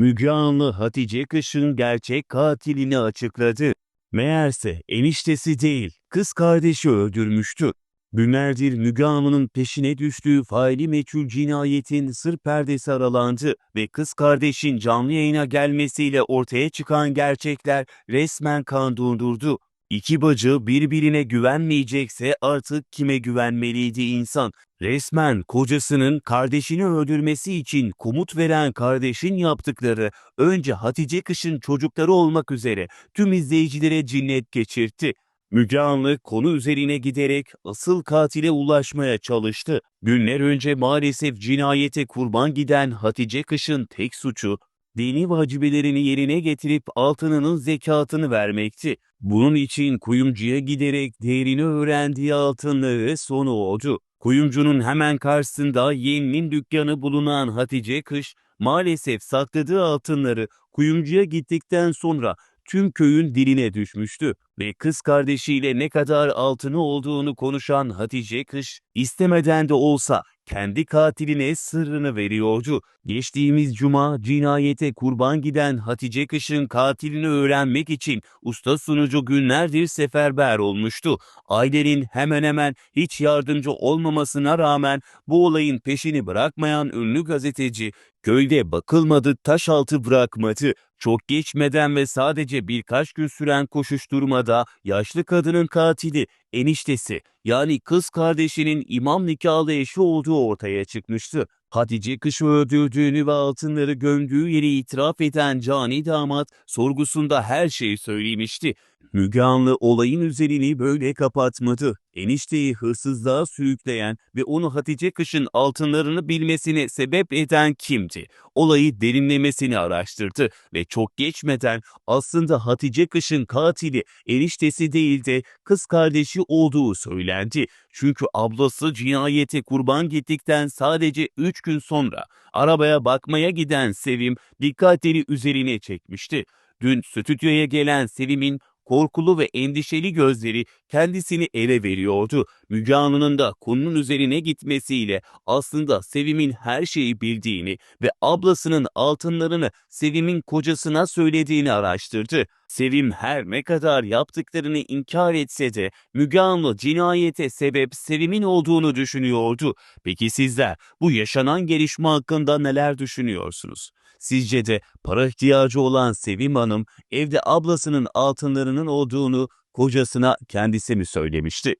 Müge Anlı Hatice Kış'ın gerçek katilini açıkladı. Meğerse eniştesi değil, kız kardeşi öldürmüştü. Günlerdir Müge Anlı'nın peşine düştüğü faili meçhul cinayetin sır perdesi aralandı ve kız kardeşin canlı yayına gelmesiyle ortaya çıkan gerçekler resmen kan dondurdu. İki bacı birbirine güvenmeyecekse artık kime güvenmeliydi insan? Resmen kocasının kardeşini öldürmesi için komut veren kardeşin yaptıkları önce Hatice Kış'ın çocukları olmak üzere tüm izleyicilere cinnet geçirtti. Müge Anlı konu üzerine giderek asıl katile ulaşmaya çalıştı. Günler önce maalesef cinayete kurban giden Hatice Kış'ın tek suçu dini vacibelerini yerine getirip altınının zekatını vermekti. Bunun için kuyumcuya giderek değerini öğrendiği altınları sonu oldu. Kuyumcunun hemen karşısında yeğeninin dükkanı bulunan Hatice Kış maalesef sakladığı altınları kuyumcuya gittikten sonra tüm köyün diline düşmüştü ve kız kardeşiyle ne kadar altını olduğunu konuşan Hatice Kış istemeden de olsa kendi katiline sırrını veriyordu. Geçtiğimiz cuma cinayete kurban giden Hatice Kış'ın katilini öğrenmek için usta sunucu günlerdir seferber olmuştu. Ailenin hemen hemen hiç yardımcı olmamasına rağmen bu olayın peşini bırakmayan ünlü gazeteci köyde bakılmadı taş altı bırakmadı. Çok geçmeden ve sadece birkaç gün süren koşuşturmada yaşlı kadının katili eniştesi yani kız kardeşinin imam nikahlı eşi olduğu ortaya çıkmıştı. Hatice Kış'ı öldürdüğünü ve altınları gömdüğü yeri itiraf eden cani damat sorgusunda her şeyi söylemişti. Müge Anlı olayın üzerini böyle kapatmadı. Enişteyi hırsızlığa sürükleyen ve onu Hatice Kış'ın altınlarını bilmesine sebep eden kimdi? Olayı derinlemesini araştırdı ve çok geçmeden aslında Hatice Kış'ın katili eniştesi değil de kız kardeşi olduğu söylendi. Çünkü ablası cinayete kurban gittikten sadece 3 gün sonra arabaya bakmaya giden Sevim dikkatleri üzerine çekmişti. Dün stüdyoya gelen Sevim'in korkulu ve endişeli gözleri kendisini ele veriyordu. Müge Anlı'nın da konunun üzerine gitmesiyle aslında Sevim'in her şeyi bildiğini ve ablasının altınlarını Sevim'in kocasına söylediğini araştırdı. Sevim her ne kadar yaptıklarını inkar etse de Müge Anlı cinayete sebep Sevim'in olduğunu düşünüyordu. Peki sizler bu yaşanan gelişme hakkında neler düşünüyorsunuz? Sizce de para ihtiyacı olan Sevim Hanım evde ablasının altınlarının olduğunu kocasına kendisi mi söylemişti?